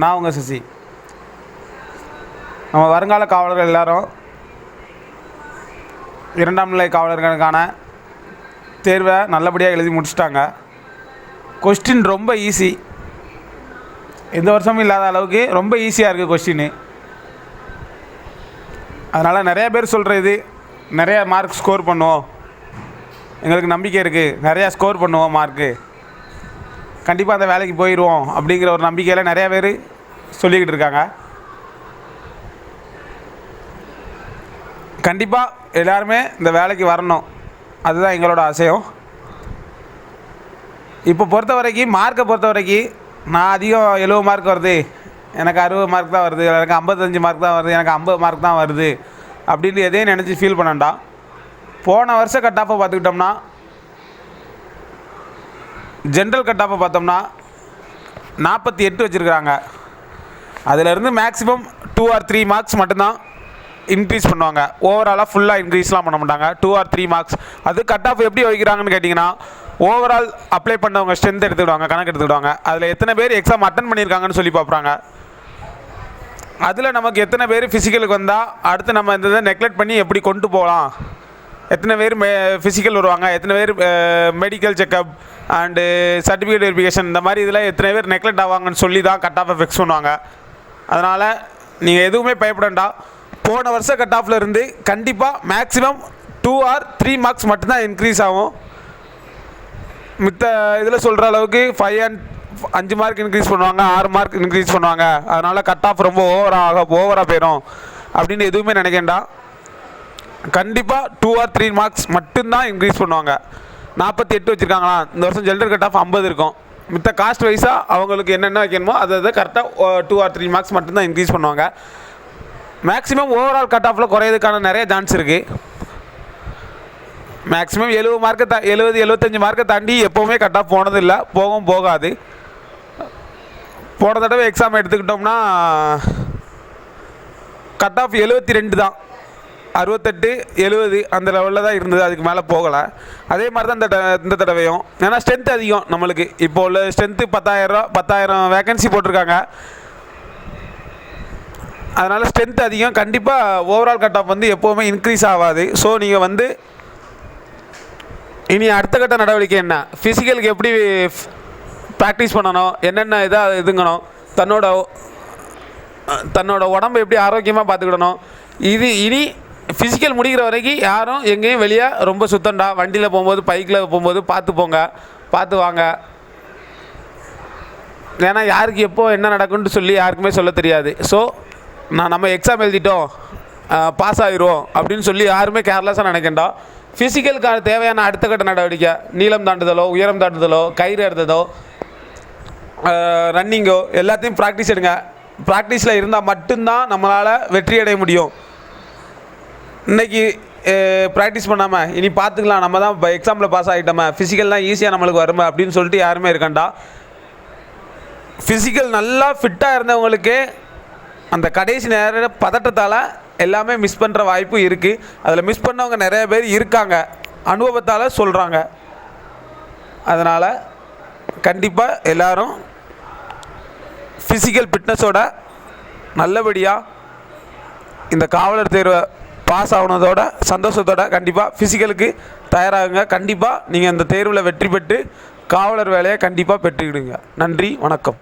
நான் உங்கள் சசி. நம்ம வருங்கால காவலர்கள் எல்லாரும் இரண்டாம் நிலை காவலர்களுக்கான தேர்வை நல்லபடியாக எழுதி முடிச்சிட்டாங்க. கொஸ்டின் ரொம்ப ஈஸி எந்த வருஷமும் இல்லாத அளவுக்கு ரொம்ப ஈஸியாக இருக்குது கொஸ்டின் அதனால் நிறைய பேர் சொல்கிற இது நிறையா மார்க் ஸ்கோர் பண்ணுவோம். எங்களுக்கு நம்பிக்கை இருக்குது நிறையா ஸ்கோர் பண்ணுவோம் மார்க்கு கண்டிப்பாக அந்த வேலைக்கு போயிடுவோம் அப்படிங்கிற ஒரு நம்பிக்கையில் நிறையா பேர் சொல்லிக்கிட்டு இருக்காங்க. கண்டிப்பாக எல்லாருமே இந்த வேலைக்கு வரணும். அதுதான் எங்களோட ஆசையம். இப்போ பொறுத்த வரைக்கும் மார்க்கை பொறுத்த வரைக்கும் நான் அதிகம் எழுபது மார்க் வருது. எனக்கு அறுபது மார்க் தான் வருது. எனக்கு ஐம்பத்தஞ்சு மார்க் தான் வருது. எனக்கு ஐம்பது மார்க் தான் வருது. அப்படின்னு எதையும் நினச்சி ஃபீல் பண்ணண்டா போன வருஷம் கட் ஆஃபை பார்த்துக்கிட்டோம்னா ஜென்ரல் கட்டாப்பை பார்த்தோம்னா நாற்பத்தி எட்டு வச்சுருக்குறாங்க. அதிலேருந்து maximum two or three marks மட்டும்தான் இன்க்ரீஸ் பண்ணுவாங்க. ஓவராலாக ஃபுல்லாக இன்க்ரீஸ்லாம் பண்ண மாட்டாங்க. டூ ஆர் த்ரீ மார்க்ஸ் அது கட் ஆஃப் எப்படி வைக்கிறாங்கன்னு கேட்டிங்கன்னா ஓவரால் அப்ளை பண்ணவங்க ஸ்ட்ரென்த் எடுத்துக்கிடுவாங்க கணக்கு எடுத்துக்கிடுவாங்க. அதில் எத்தனை பேர் எக்ஸாம் அட்டன் பண்ணியிருக்காங்கன்னு சொல்லி பார்ப்பாங்க. அதில் நமக்கு எத்தனை பேர் ஃபிசிக்கலுக்கு வந்தால் அடுத்து நம்ம இந்த இதை நெக்லெக்ட் பண்ணி எப்படி கொண்டு போகலாம்? எத்தனை பேர் ஃபிசிக்கல் வருவாங்க எத்தனை பேர் medical checkup and certificate verification இந்த மாதிரி இதில் எத்தனை பேர் நெக்லெக்ட் ஆவாங்கன்னு சொல்லி தான் கட் ஆஃபை ஃபிக்ஸ் பண்ணுவாங்க. அதனால் நீங்கள் எதுவுமே பயப்படண்டா போன வருஷம் கட் ஆஃபில் இருந்து கண்டிப்பாக maximum two or three marks மட்டும்தான் இன்க்ரீஸ் ஆகும். மித்த இதில் சொல்கிற அளவுக்கு ஃபைவ் அண்ட் அஞ்சு மார்க் இன்க்ரீஸ் பண்ணுவாங்க ஆறு மார்க் இன்க்ரீஸ் பண்ணுவாங்க. அதனால் கட் ஆஃப் ரொம்ப ஓவராக ஓவராக போயிடும் அப்படின்னு எதுவுமே நினைக்கண்டா கண்டிப்பாக டூ ஆர் த்ரீ மார்க்ஸ் மட்டும்தான் இன்க்ரீஸ் பண்ணுவாங்க. நாற்பத்தி எட்டு வச்சுருக்காங்களா இந்த வருஷம் ஜெல்டர் கட் ஆஃப் ஐம்பது இருக்கும். மித்த காஸ்ட் வைஸாக அவங்களுக்கு என்னென்ன வைக்கணுமோ அதை அதை கரெக்டாக டூ ஆர் த்ரீ மார்க்ஸ் மட்டும்தான் இன்க்ரீஸ் பண்ணுவாங்க. மேக்ஸிமம் ஓவரால் கட் ஆஃபில் குறையிறதுக்கான நிறைய சான்ஸ் இருக்குது மேக்ஸிமம் எழுபது மார்க்கை த எழுபது எழுபத்தஞ்சி மார்க்கை தாண்டி எப்போவுமே கட் ஆஃப் போனதில்லை. போகவும் போகாது. போன தடவை எக்ஸாம் எடுத்துக்கிட்டோம்னா கட் ஆஃப் எழுபத்தி ரெண்டு தான். அறுபத்தெட்டு எழுபது அந்த லெவலில் தான் இருந்தது. அதுக்கு மேலே போகலை. அதே மாதிரி தான் இந்த இந்த தடவையும். ஏன்னா ஸ்ட்ரென்த் அதிகம் நம்மளுக்கு. இப்போ உள்ள ஸ்ட்ரென்த்து பத்தாயிரம் பத்தாயிரம் வேகன்சி போட்டிருக்காங்க. அதனால் ஸ்ட்ரென்த் அதிகம். கண்டிப்பாக ஓவரால் கட் ஆஃப் வந்து எப்போவுமே இன்க்ரீஸ் ஆகாது. ஸோ நீங்கள் வந்து இனி அடுத்த கட்ட நடவடிக்கை என்ன? ஃபிசிக்கலுக்கு எப்படி ப்ராக்டிஸ் பண்ணணும்? என்னென்ன இதாக இதுங்கணும்? தன்னோட தன்னோட உடம்பை எப்படி ஆரோக்கியமாக பார்த்துக்கிடணும்? இது இனி ஃபிசிக்கல் முடிக்கிற வரைக்கும் யாரும் எங்கேயும் வெளியே ரொம்ப சுத்தண்டா வண்டியில் போகும்போது பைக்கில் போகும்போது பார்த்து போங்க. பார்த்து வாங்க. ஏன்னா யாருக்கு எப்போது என்ன நடக்கும்னு சொல்லி யாருக்குமே சொல்ல தெரியாது. ஸோ நான் நம்ம எக்ஸாம் எழுதிட்டோம். பாஸ் ஆகிருவோம் அப்படின்னு சொல்லி யாருமே கேர்லெஸ்ஸாக நினைக்கண்டா. ஃபிசிக்கலுக்கான தேவையான அடுத்த கட்ட நடவடிக்கை. நீளம் தாண்டுதலோ உயரம் தாண்டுதலோ கயிறு எடுத்ததோ ரன்னிங்கோ எல்லாத்தையும் ப்ராக்டிஸ் எடுங்க. ப்ராக்டிஸில் இருந்தால் மட்டும்தான் நம்மளால் வெற்றி அடைய முடியும். இன்னைக்கு ப்ராக்டிஸ் பண்ணாமல் இனி பார்த்துக்கலாம். நம்ம தான் இப்போ எக்ஸாமில் பாஸ் ஆகிட்டோமே. ஃபிசிக்கல்லாம் ஈஸியாக நம்மளுக்கு வருமா அப்படின்னு சொல்லிட்டு யாருமே இருக்கண்டா? ஃபிசிக்கல் நல்லா ஃபிட்டாக இருந்தவங்களுக்கு அந்த கடைசி நேர பதட்டத்தால் எல்லாமே மிஸ் பண்ணுற வாய்ப்பு இருக்குது அதில் மிஸ் பண்ணவங்க நிறைய பேர் இருக்காங்க. அனுபவத்தால் சொல்கிறாங்க அதனால் கண்டிப்பாக எல்லாரும் ஃபிசிக்கல் ஃபிட்னஸோட நல்லபடியாக இந்த காவலர் தேர்வை பாஸ் ஆகுனதோட சந்தோஷத்தோட கண்டிப்பாக ஃபிசிக்கலுக்கு தயாராகுங்க. கண்டிப்பாக நீங்கள் இந்த தேர்வில் வெற்றி பெற்று காவலர் வேலையை கண்டிப்பாக பெற்றுக்கிடுங்க. நன்றி வணக்கம்.